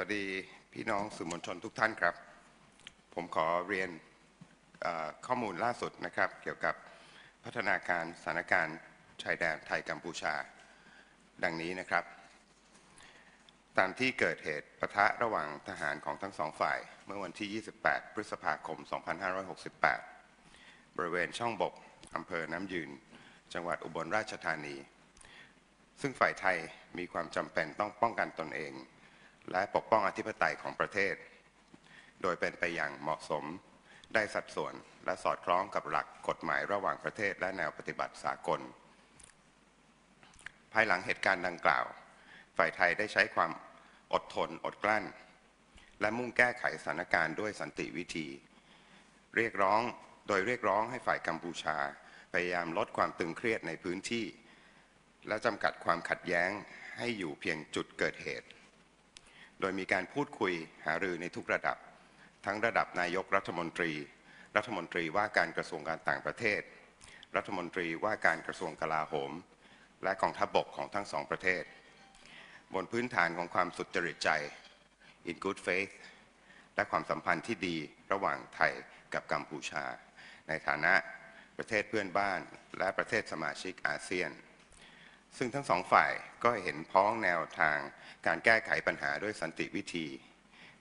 วัสดีพี่น้องสื่อมวลชนทุกท่านครับ ผมขอเรียนข้อมูลล่าสุดนะครับ เกี่ยวกับพัฒนาการสถานการณ์ชายแดนไทยกัมพูชา ดังนี้นะครับ ตามที่เกิดเหตุปะทะระหว่างทหารของทั้งสองฝ่าย เมื่อวันที่ 28 พฤษภาคม 2568 บริเวณช่องบกอำเภอน้ำยืน จังหวัดอุบลราชธานี ซึ่งฝ่ายไทยมีความจำเป็นต้องป้องกันตนเอง และปกป้องอธิปไตยของประเทศ โดยเป็นไปอย่างเหมาะสมได้สัดส่วนและสอดคล้องกับหลักกฎหมายระหว่างประเทศและแนวปฏิบัติสากล ภายหลังเหตุการณ์ดังกล่าว ฝ่ายไทยได้ใช้ความอดทนอดกลั้น และมุ่งแก้ไขสถานการณ์ด้วยสันติวิธี เรียกร้องโดยเรียกร้องให้ฝ่ายกัมพูชา พยายามลดความตึงเครียดในพื้นที่ และจำกัดความขัดแย้งให้อยู่เพียงจุดเกิดเหตุ โดยมีการพูดคุยหารือในทุกระดับ ทั้งระดับนายกรัฐมนตรี รัฐมนตรีว่าการกระทรวงการต่างประเทศ รัฐมนตรีว่าการกระทรวงกลาโหม และกองทัพบบกของทั้งสองประเทศ บนพื้นฐานของความสุจริตใจ in good faith และความสัมพันธ์ที่ดีระหว่างไทยกับกัมพูชา ในฐานะประเทศเพื่อนบ้านและประเทศสมาชิกอาเซียน ซึ่งทั้งสองฝ่ายก็เห็นพ้องแนวทางการแก้ไขปัญหาด้วยสันติวิธี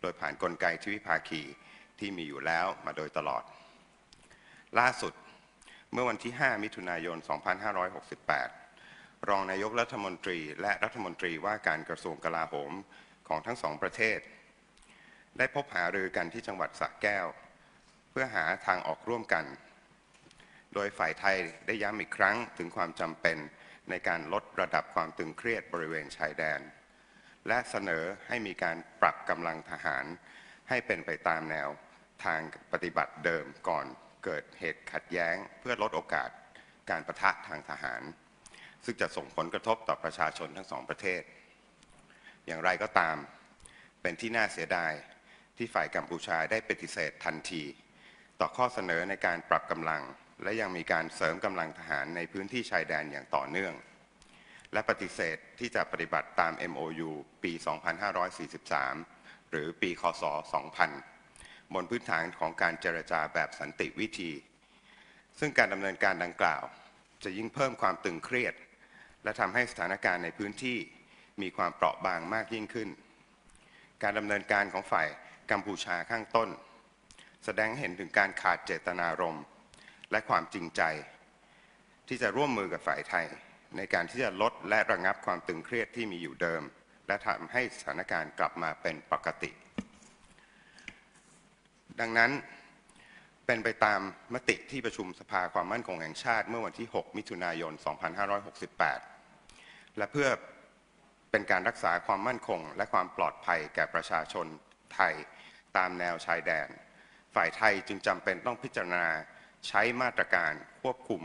โดยผ่านนกลไกทวิภาคีที่มีอยู่แล้วมาโดยตลอด ล่าสุดเมื่อวันที่ 5 มิถุนายน 2568 รองนายกรัฐมนตรีและรัฐมนตรีว่าการกระทรวงกลาโหมของทั้งสองประเทศ ได้พบหารือกันที่จังหวัดสระแก้ว เพื่อหาทางออกร่วมกัน โดยฝ่ายไทยได้ย้ำอีกครั้งถึงความจำเป็น ในการลดระดับความตึงเครียดบริเวณชายแดน และเสนอให้มีการปรับกำลังทหาร ให้เป็นไปตามแนวทางปฏิบัติเดิมก่อนเกิดเหตุขัดแย้ง เพื่อลดโอกาสการประทะทางทหาร ซึ่งจะส่งผลกระทบต่อประชาชนทั้งสองประเทศ อย่างไรก็ตาม เป็นที่น่าเสียดายที่ฝ่ายกัมพูชาได้ปฏิเสธทันที ต่อข้อเสนอในการปรับกำลัง และยังมีการเสริมกำลังทหารในพื้นที่ชายแดนอย่างต่อเนื่อง และปฏิเสธที่จะปฏิบัติตาม MOU ปี 2543 หรือปี คศ 2000 บนพื้นฐานของการเจรจาแบบสันติวิธี ซึ่งการดำเนินการดังกล่าว จะยิ่งเพิ่มความตึงเครียด และทำให้สถานการณ์ในพื้นที่มีความเปราะบางมากยิ่งขึ้น การดำเนินการของฝ่ายกัมพูชาข้างต้น แสดงเห็นถึงการขาดเจตนารมณ์ และความจริงใจ ที่จะร่วมมือกับฝ่ายไทย ในการที่จะลดและระงับความตึงเครียดที่มีอยู่เดิม และทำให้สถานการณ์กลับมาเป็นปกติ ดังนั้นเป็นไปตามมติที่ประชุมสภาความมั่นคงแห่งชาติเมื่อวันที่ 6 มิถุนายน 2568 และเพื่อเป็นการรักษาความมั่นคง และความปลอดภัยแก่ประชาชนไทยตามแนวชายแดน ฝ่ายไทยจึงจำเป็นต้องพิจารณา ใช้มาตรการควบคุม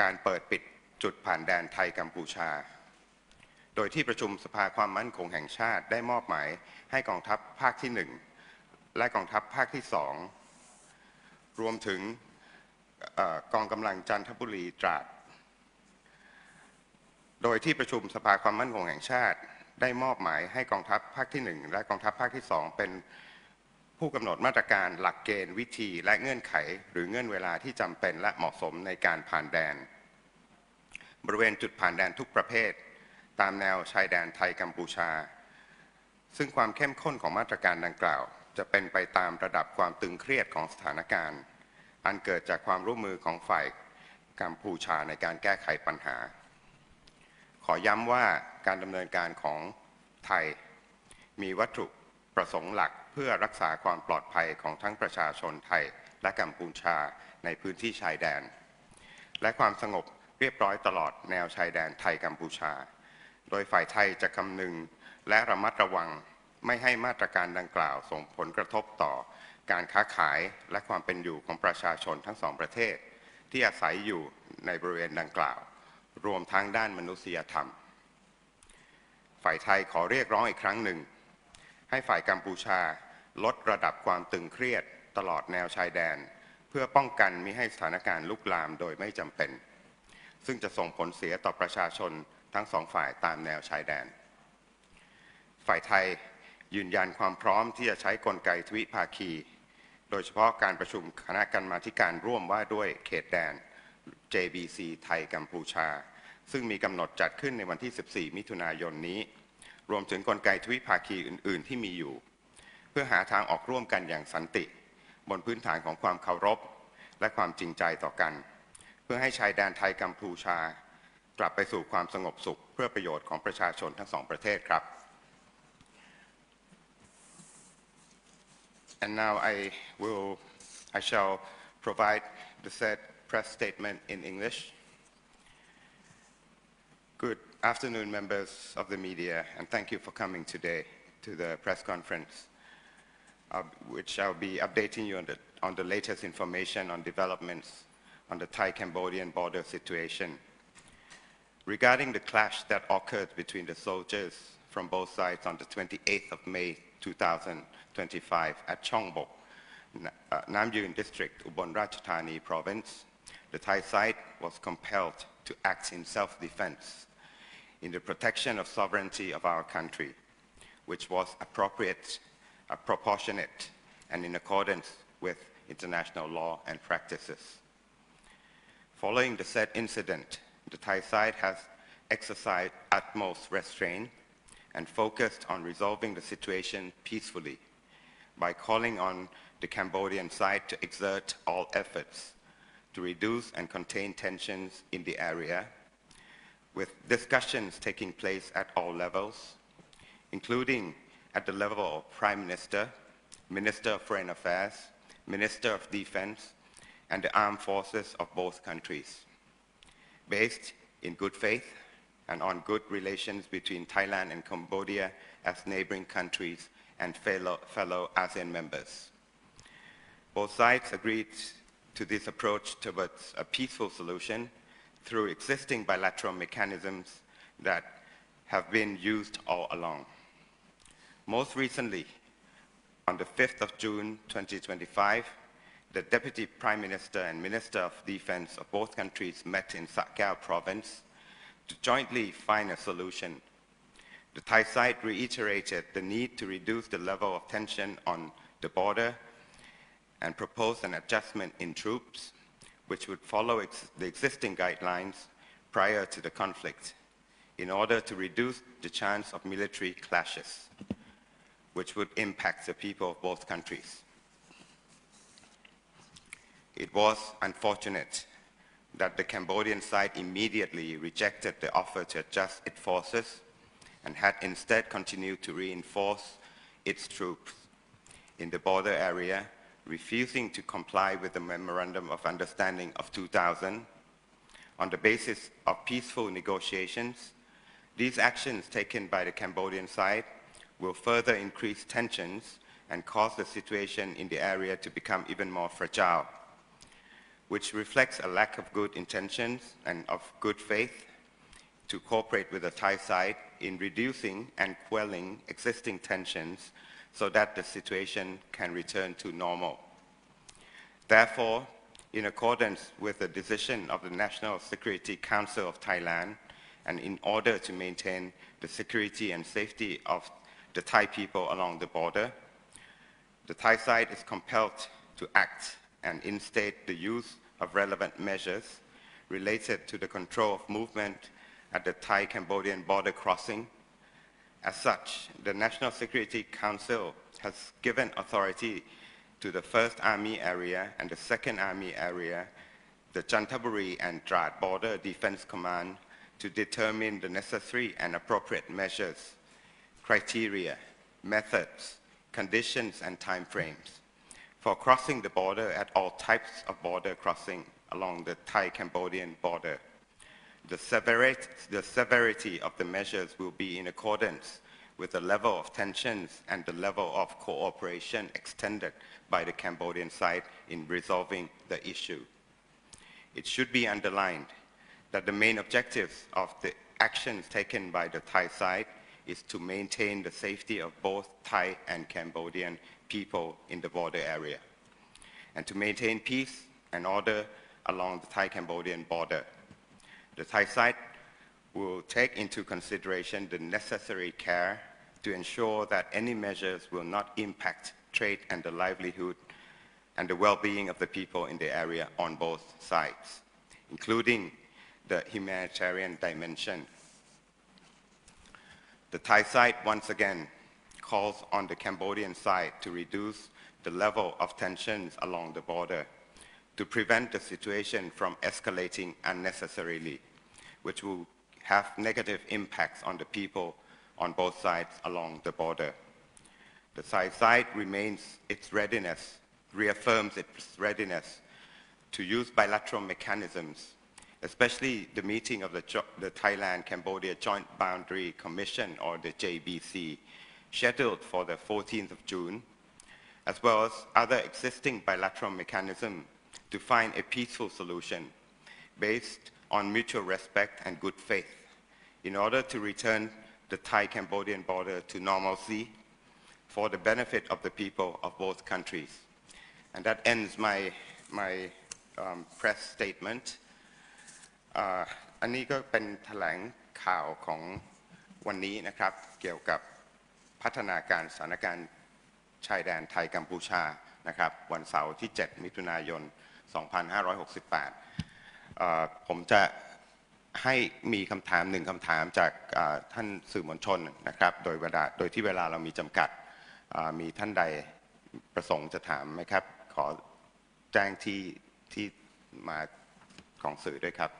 การเปิดปิดจุดผ่านแดนไทยกัมพูชา โดยที่ประชุมสภาความมั่นคงแห่งชาติได้มอบหมายให้กองทัพภาคที่ 1 และกองทัพภาคที่ 2 รวมถึงอกองกำลังจันทบุรีตราด โดยที่ประชุมสภาความมั่นคงแห่งชาติ ได้มอบหมายให้กองทัพภาคที่ 1 และกองทัพภาคที่ 2 เป็น ผู้กำหนดมาตรการหลักเกณฑ์วิธีและเงื่อนไข หรือเงื่อนเวลาที่จำเป็นและเหมาะสมในการผ่านแดน บริเวณจุดผ่านแดนทุกประเภท ตามแนวชายแดนไทยกัมพูชา ซึ่งความเข้มข้นของมาตรการดังกล่าว จะเป็นไปตามระดับความตึงเครียดของสถานการณ์ อันเกิดจากความร่วมมือของฝ่ายกัมพูชาในการแก้ไขปัญหา ขอย้ำว่าการดำเนินการของไทย มีวัตถุประสงค์หลัก เพื่อรักษาความปลอดภัยของทั้งประชาชนไทย และกัมพูชาในพื้นที่ชายแดน และความสงบเรียบร้อยตลอดแนวชายแดนไทยกัมพูชา โดยฝ่ายไทยจะคำนึงและระมัดระวังไม่ให้มาตรการดังกล่าวส่งผลกระทบต่อการค้าขายและความเป็นอยู่ของประชาชนทั้งสองประเทศ ที่อาศัยอยู่ในบริเวณดังกล่าว รวมทั้งด้านมนุษยธรรม ฝ่ายไทยขอเรียกร้องอีกครั้งหนึ่ง ให้ฝ่ายกัมพูชา ลดระดับความตึงเครียดตลอดแนวชายแดน เพื่อป้องกันมิให้สถานการณ์ลุกลามโดยไม่จำเป็น ซึ่งจะส่งผลเสียต่อประชาชนทั้งสองฝ่ายตามแนวชายแดน ฝ่ายไทยยืนยันความพร้อมที่จะใช้กลไกทวิภาคี โดยเฉพาะการประชุมคณะกรรมาธิการร่วมว่าด้วยเขตแดน JBC ไทยกัมพูชา ซึ่งมีกำหนดจัดขึ้นในวันที่ 14 มิถุนายนนี้ รวมถึงกลไกทวิภาคีอื่น ๆ ที่มีอยู่ เพื่อหาทางออกร่วมกันอย่างสันติ บนพื้นฐานของความเคารพ และความจริงใจต่อกัน เพื่อให้ชายแดนไทยกัมพูชา กลับไปสู่ความสงบสุข เพื่อประโยชน์ของประชาชนทั้งสองประเทศครับ And now I will, I shall provide the said press statement in English. Good afternoon, members of the media, and thank you for coming today to the press conference, uh, which I'll be updating you on the, on the latest information on developments on the Thai-Cambodian border situation. Regarding the clash that occurred between the soldiers from both sides on the 28th of May 2025 at Chongbok, uh, District, Ubon Ratchathani Province, the Thai side was compelled to act in self-defense in the protection of sovereignty of our country, which was appropriate, uh, proportionate, and in accordance with international law and practices. Following the said incident, the Thai side has exercised utmost restraint and focused on resolving the situation peacefully by calling on the Cambodian side to exert all efforts to reduce and contain tensions in the area, with discussions taking place at all levels, including at the level of Prime Minister, Minister of Foreign Affairs, Minister of Defense, and the armed forces of both countries, based in good faith and on good relations between Thailand and Cambodia as neighboring countries and fellow, fellow ASEAN members. Both sides agreed to this approach towards a peaceful solution through existing bilateral mechanisms that have been used all along. Most recently, on the 5th of June 2025, the Deputy Prime Minister and Minister of Defense of both countries met in Sakao province to jointly find a solution. The Thai side reiterated the need to reduce the level of tension on the border and proposed an adjustment in troops, which would follow ex the existing guidelines prior to the conflict in order to reduce the chance of military clashes, which would impact the people of both countries. It was unfortunate that the Cambodian side immediately rejected the offer to adjust its forces and had instead continued to reinforce its troops in the border area, refusing to comply with the Memorandum of Understanding of 2000 on the basis of peaceful negotiations. These actions taken by the Cambodian side will further increase tensions and cause the situation in the area to become even more fragile which reflects a lack of good intentions and of good faith to cooperate with the Thai side in reducing and quelling existing tensions so that the situation can return to normal. Therefore, in accordance with the decision of the National Security Council of Thailand, and in order to maintain the security and safety of the Thai people along the border, the Thai side is compelled to act and instate the use of relevant measures related to the control of movement at the Thai-Cambodian border crossing. As such, the National Security Council has given authority to the 1st Army Area and the 2nd Army Area, the Chantaburi and Drat Border Defense Command, to determine the necessary and appropriate measures, criteria, methods, conditions, and timeframes for crossing the border at all types of border crossing along the Thai-Cambodian border. The severity, the severity of the measures will be in accordance with the level of tensions and the level of cooperation extended by the Cambodian side in resolving the issue. It should be underlined that the main objectives of the actions taken by the Thai side is to maintain the safety of both Thai and Cambodian people in the border area, and to maintain peace and order along the Thai-Cambodian border. The Thai side will take into consideration the necessary care to ensure that any measures will not impact trade and the livelihood and the well-being of the people in the area on both sides, including the humanitarian dimension. The Thai side once again calls on the Cambodian side to reduce the level of tensions along the border to prevent the situation from escalating unnecessarily, which will have negative impacts on the people on both sides along the border. The Thai side remains its readiness, reaffirms its readiness to use bilateral mechanisms, especially the meeting of the, the Thailand-Cambodia Joint Boundary Commission, or the JBC, scheduled for the 14th of June, as well as other existing bilateral mechanisms to find a peaceful solution based on mutual respect and good faith in order to return the Thai-Cambodian border to normalcy for the benefit of the people of both countries. And that ends my, my um, press statement. อ่าอันนี้ก็เป็นแถลงข่าวของวันนี้นะครับ เกี่ยวกับพัฒนาการสถานการณ์ชายแดนไทยกัมพูชานะครับ วันเสาร์ที่ 7 มิถุนายน 2568 ผมจะให้มีคำถามหนึ่งคำถามจากท่านสื่อมวลชนนะครับ โดยเวลาโดยที่เวลาเรามีจำกัดมีท่านใดประสงค์จะถามไหมครับ ขอแจ้งที่ที่มาของสื่อด้วยครับ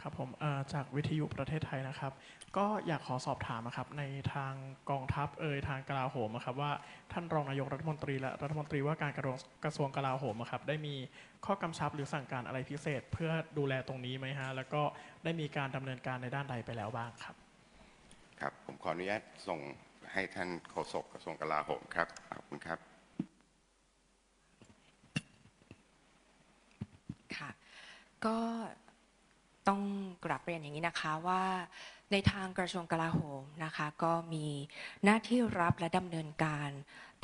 ครับผมจากวิทยุประเทศไทยนะครับ ก็อยากขอสอบถามนะครับในทางกองทัพเอ่ยทางกลาโหมอะครับว่าท่านรองนายกรัฐมนตรีและรัฐมนตรีว่าการกระทรวงกระทรวงกลาโหมอะครับได้มีข้อกำชับหรือสั่งการอะไรพิเศษ เพื่อดูแลตรงนี้ไหมฮะแล้วก็ได้มีการดำเนินการในด้านใดไปแล้วบ้างครับ ครับผมขออนุญาตส่งให้ท่านโฆษกกระทรวงกลาโหมครับขอบคุณครับค่ะก็ ต้องกลับเรียนอย่างนี้นะคะว่าในทางกระทรวงกลาโหมนะคะก็มีหน้าที่รับและดำเนินการ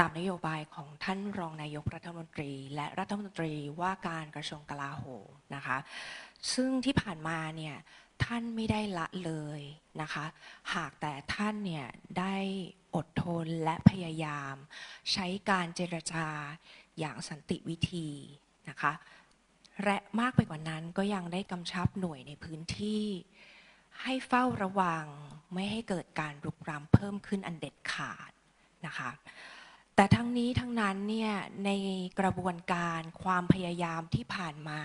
ตามนโยบายของท่านรองนายกรัฐมนตรี และรัฐมนตรีว่าการกระทรวงกลาโหมนะคะซึ่งที่ผ่านมาเนี่ยท่านไม่ได้ละเลยนะคะ หากแต่ท่านเนี่ยได้อดทนและพยายาม ใช้การเจรจาอย่างสันติวิธีนะคะ และมากไปกว่านั้นก็ยังได้กำชับหน่วยในพื้นที่ ให้เฝ้าระวังไม่ให้เกิดการรุกรามเพิ่มขึ้นอันเด็ดขาดนะคะแต่ทั้งนี้ทั้งนั้นเนี่ยในกระบวนการความพยายามที่ผ่านมา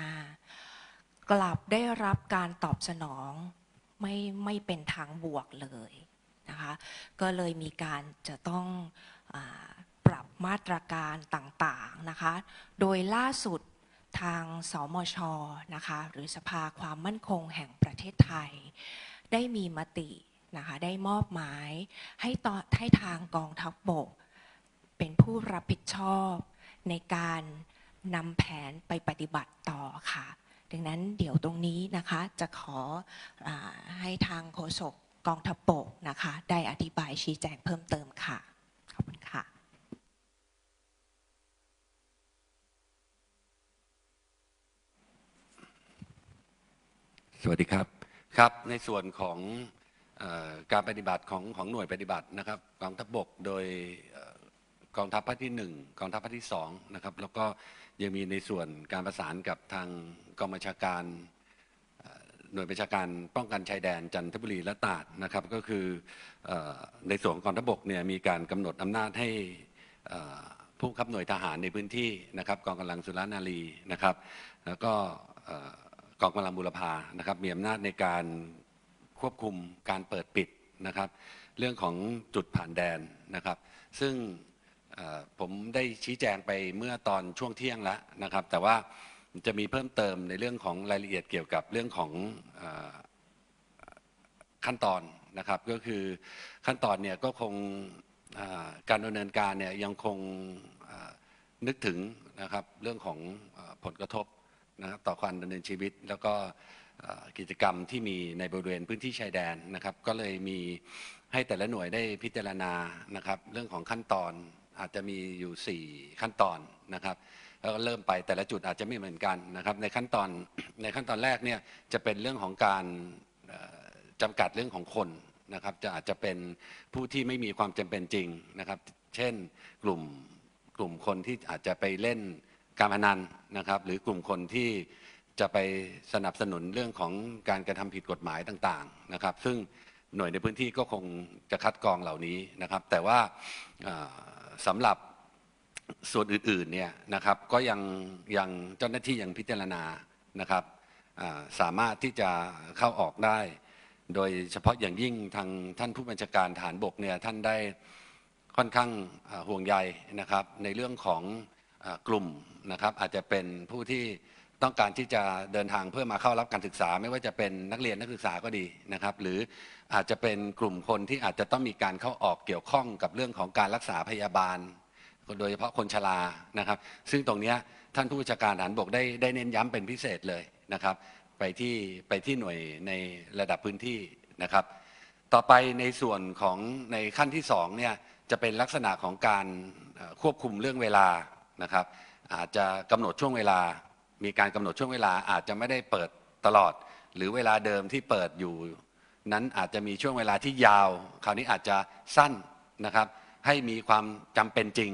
กลับได้รับการตอบสนองไม่ไม่เป็นทางบวกเลยนะคะก็เลยมีการจะต้องอปรับมาตรการต่างๆนะคะ โดยล่าสุด ทางสมชนะคะหรือสภาความมั่นคงแห่งประเทศไทย ได้มีมตินะคะได้มอบหมายให้ต่อให้ทางกองทัพบบก เป็นผู้รับผิดชอบในการนำแผนไปปฏิบัติต่อค่ะ ดังนั้นเดี๋ยวตรงนี้นะคะจะขออให้ทางโฆษกกองทัพบบกนะคะได้อธิบายชี้แจงเพิ่มเติมค่ะ ขอบคุณค่ะ สวัสดีครับครับ ในส่วนของอการปฏิบัติของของหน่วยปฏิบัตินะครับกองทัพบกโดยกองทัพภาคที่ 1 กองทัพภาคที่2นะครับแล้วก็ยังมีในส่วนการประสานกับทางกองบัญชาการหน่วยบัญชาการป้องกันชายแดนจันทบุรีและตาดนะครับ ก็คืออในส่วนของกองทัพบกเนี่ยมีการกำหนดอำนาจให้ผู้บับหน่วยทหารในพื้นที่นะครับ กองกำลังสุรนารีนะครับ แล้วก็ กองกำลังบุรพานะครับมีอำนาจในการควบคุมการเปิดปิดนะครับ เรื่องของจุดผ่านแดนนะครับ ซึ่งผมได้ชี้แจงไปเมื่อตอนช่วงเที่ยงแล้วนะครับ แต่ว่าจะมีเพิ่มเติมในเรื่องของรายละเอียดเกี่ยวกับเรื่องของขั้นตอนนะครับ ก็คือขั้นตอนเนี่ยก็คงการดำเนินการเนี่ยยังคงนึกถึงนะครับเรื่องของผลกระทบ นะครับต่อการดำเนินชีวิต แล้วก็กิจกรรมที่มีในบริเวณพื้นที่ชายแดนนะครับ ก็เลยมีให้แต่ละหน่วยได้พิจารณานะครับ เรื่องของขั้นตอนอาจจะมีอยู่ 4 ขั้นตอนนะครับแล้วก็เริ่มไปแต่ละจุดอาจจะไม่เหมือนกันนะครับ ในขั้นตอนในขั้นตอนแรกเนี่ยจะเป็นเรื่องของการเอ่อจำกัดเรื่องของคนนะครับ จะอาจจะเป็นผู้ที่ไม่มีความจำเป็นจริงนะครับ เช่นกลุ่มกลุ่มคนที่อาจจะไปเล่น การพนันนะครับ หรือกลุ่มคนที่จะไปสนับสนุนเรื่องของการกระทำผิดกฎหมายต่างๆนะครับ ซึ่งหน่วยในพื้นที่ก็คงจะคัดกรองเหล่านี้นะครับ แต่ว่าเอ่อสำหรับส่วนอื่นๆเนี่ยนะครับก็ยังยังเจ้าหน้าที่ยังพิจารณานะครับสามารถที่จะเข้าออกได้ โดยเฉพาะอย่างยิ่งทางท่านผู้บัญชาการฐานบกเนี่ยท่านได้ค่อนข้างห่วงใยนะครับ ในเรื่องของ กลุ่มนะครับอาจจะเป็นผู้ที่ต้องการที่จะเดินทางเพื่อมาเข้ารับการศึกษา ไม่ว่าจะเป็นนักเรียนนักศึกษาก็ดีนะครับ หรืออาจจะเป็นกลุ่มคนที่อาจจะต้องมีการเข้าออกเกี่ยวข้องกับเรื่องของการรักษาพยาบาล โดยเฉพาะคนชรานะครับ ซึ่งตรงนี้ท่านผู้บัญชาการฐานบกได้ได้เน้นย้ำเป็นพิเศษเลยนะครับ ไปที่ไปที่หน่วยในระดับพื้นที่นะครับ ต่อไปในส่วนของในขั้นที่สองเนี่ยจะเป็นลักษณะของการควบคุมเรื่องเวลา นะครับ อาจจะกำหนดช่วงเวลา มีการกำหนดช่วงเวลาอาจจะไม่ได้เปิดตลอด หรือเวลาเดิมที่เปิดอยู่ นั้นอาจจะมีช่วงเวลาที่ยาว คราวนี้อาจจะสั้นนะครับ ให้มีความจำเป็นจริง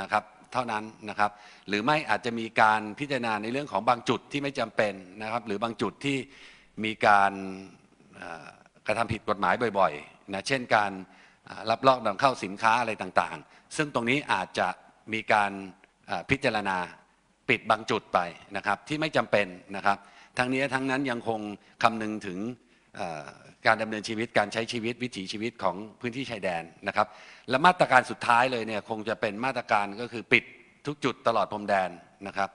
นะครับเท่านั้นนะครับ หรือไม่อาจจะมีการพิจารณาในเรื่องของบางจุดที่ไม่จำเป็นนะครับ หรือบางจุดที่มีการกระทำผิดกฎหมายบ่อยๆนะเช่นการรับลอบนำเข้าสินค้าอะไรต่างๆ ซึ่งตรงนี้อาจจะมีการ พิจารณาปิดบางจุดไปนะครับที่ไม่จำเป็นนะครับ ทั้งนี้ทั้งนั้นยังคงคำนึงถึงการดำเนินชีวิตการใช้ชีวิตวิถีชีวิตของพื้นที่ชายแดนนะครับ และมาตรการสุดท้ายเลยเนี่ยคงจะเป็นมาตรการก็คือปิดทุกจุดตลอดพรมแดนนะครับ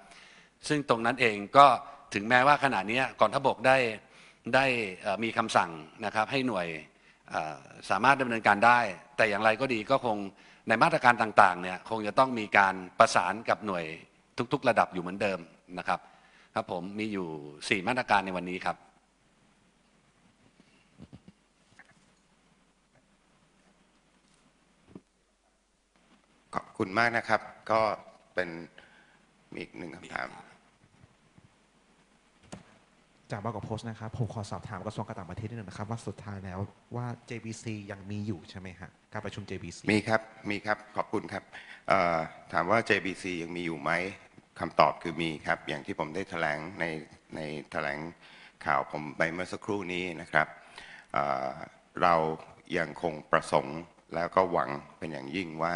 ซึ่งตรงนั้นเองก็ถึงแม้ว่าขณะนี้กองทัพบกได้ได้มีคำสั่งนะครับให้หน่วยสามารถดำเนินการได้ แต่อย่างไรก็ดีก็คง ในมาตรการต่างๆเนี่ยคงจะต้องมีการประสานกับหน่วยทุก ๆ ระดับอยู่เหมือนเดิมนะครับครับผมมีอยู่ 4 มาตรการในวันนี้ครับ ขอบคุณมากนะครับ ก็เป็นมีอีกหนึ่งคำถาม จากบางกอกโพสต์นะครับผมขอสอบถามกระทรวงการต่างประเทศนิดนึงนะครับ ว่าสุดท้ายแล้วว่า JBC ยังมีอยู่ใช่ไหมฮะการประชุม JBC มีครับมีครับขอบคุณครับถามว่า JBC ยังมีอยู่ไหมคำตอบคือมีครับ อย่างที่ผมได้แถลงในในแถลงข่าวผมไปเมื่อสักครู่นี้นะครับเเรายังคงประสงค์แล้วก็หวังเป็นอย่างยิ่งว่า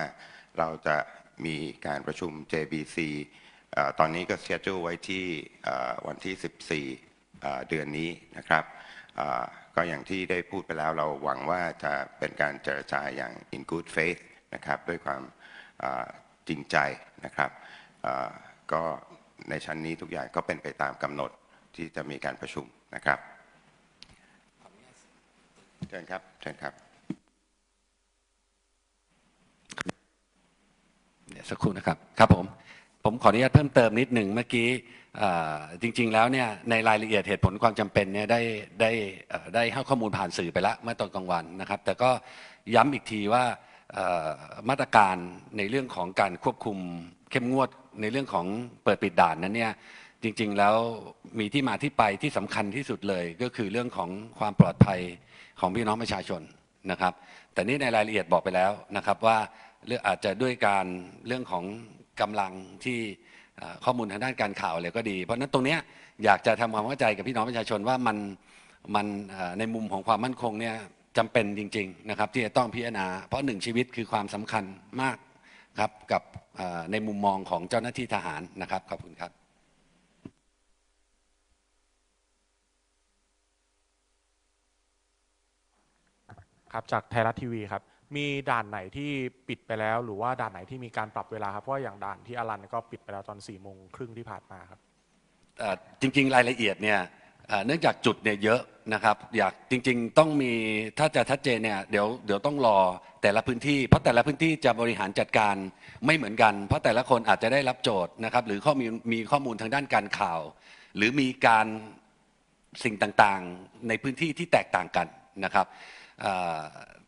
เราจะมีการประชุม JBC ออตอนนี้ก็เ c จ d u l e ไว้ที่วันที่ 14 เดือนนี้นะครับก็อย่างที่ได้พูดไปแล้วเราหวังว่าจะเป็นการเจรจาอย่าง in good faith นะครับด้วยความจริงใจนะครับก็ในชั้นนี้ทุกอย่างก็เป็นไปตามกำหนดที่จะมีการประชุมนะครับเชิญครับเชิญครับเดี๋ยวสักครู่นะครับครับผมผมขออนุญาตเพิ่มเติมนิดหนึ่งเมื่อกี้ จริงๆแล้วเนี่ยในรายละเอียดเหตุผลความจำเป็นเนี่ยได้ได้ได้ให้ข้อมูลผ่านสื่อไปแล้วเมื่อตอนกลางวันนะครับ แต่ก็ย้ำอีกทีว่ามาตรการในเรื่องของการควบคุมเข้มงวดในเรื่องของเปิดปิดด่านนั้นเนี่ยจริงๆแล้วมีที่มาที่ไปที่สำคัญที่สุดเลย ก็คือเรื่องของความปลอดภัยของพี่น้องประชาชนนะครับ แต่นี่ในรายละเอียดบอกไปแล้วนะครับว่าอาจจะด้วยการเรื่องของกำลังที่ ข้อมูลทางด้านการข่าวอะไรก็ดี เพราะนั้นตรงนี้อยากจะทำความเข้าใจกับพี่น้องประชาชนว่ามันมันในมุมของความมั่นคงเนี่ยจำเป็นจริงๆนะครับที่จะต้องพิจารณา เพราะหนึ่งชีวิตคือความสำคัญมากครับกับในมุมมองของเจ้าหน้าที่ทหารนะครับขอบคุณครับครับจากไทยรัฐทีวีครับ มีด่านไหนที่ปิดไปแล้ว หรือว่าด่านไหนที่มีการปรับเวลาครับเพราะอย่างด่านที่อลันก็ปิดไปแล้วตอน4ี่โมงครึ่งที่ผ่านมาครับจริง ๆ รายละเอียดเนี่ยเนื่องจากจุดเนี่ยเยอะนะครับ อยากจริง ๆ ต้องมีถ้าจะชัดเจนเนี่ยเดี๋ยวเดี๋ยวต้องรอแต่ละพื้นที่ เพราะแต่ละพื้นที่จะบริหารจัดการไม่เหมือนกัน เพราะแต่ละคนอาจจะได้รับโจทย์นะครับหรือข้อมีมีข้อมูลทางด้านการข่าว หรือมีการสิ่งต่างๆ ในพื้นที่ที่แตกต่างกันนะครับ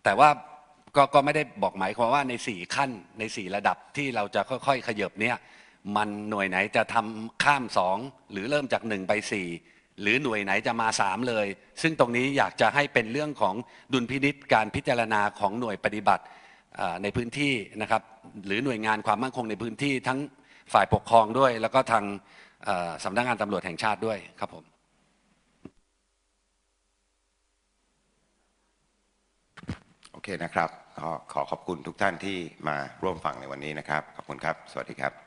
แต่ว่า ก็ก็ไม่ได้บอกหมายความว่าใน 4 ขั้นใน 4 ระดับที่เราจะค่อยๆ ขยบเนี่ยมันหน่วยไหนจะทำข้าม 2 หรือเริ่มจาก 1 ไป 4 หรือหน่วยไหนจะมาสามเลย ซึ่งตรงนี้อยากจะให้เป็นเรื่องของดุลพินิษการพิจารณาของหน่วยปฏิบัติในพื้นที่นะครับ หรือหน่วยงานความมั่นคงในพื้นที่ทั้งฝ่ายปกครองด้วย แล้วก็ทางสำนักงานตำรวจแห่งชาติด้วยครับผมโอเคนะครับ ขอขอบคุณทุกท่านที่มาร่วมฟังในวันนี้นะครับ ขอบคุณครับ สวัสดีครับ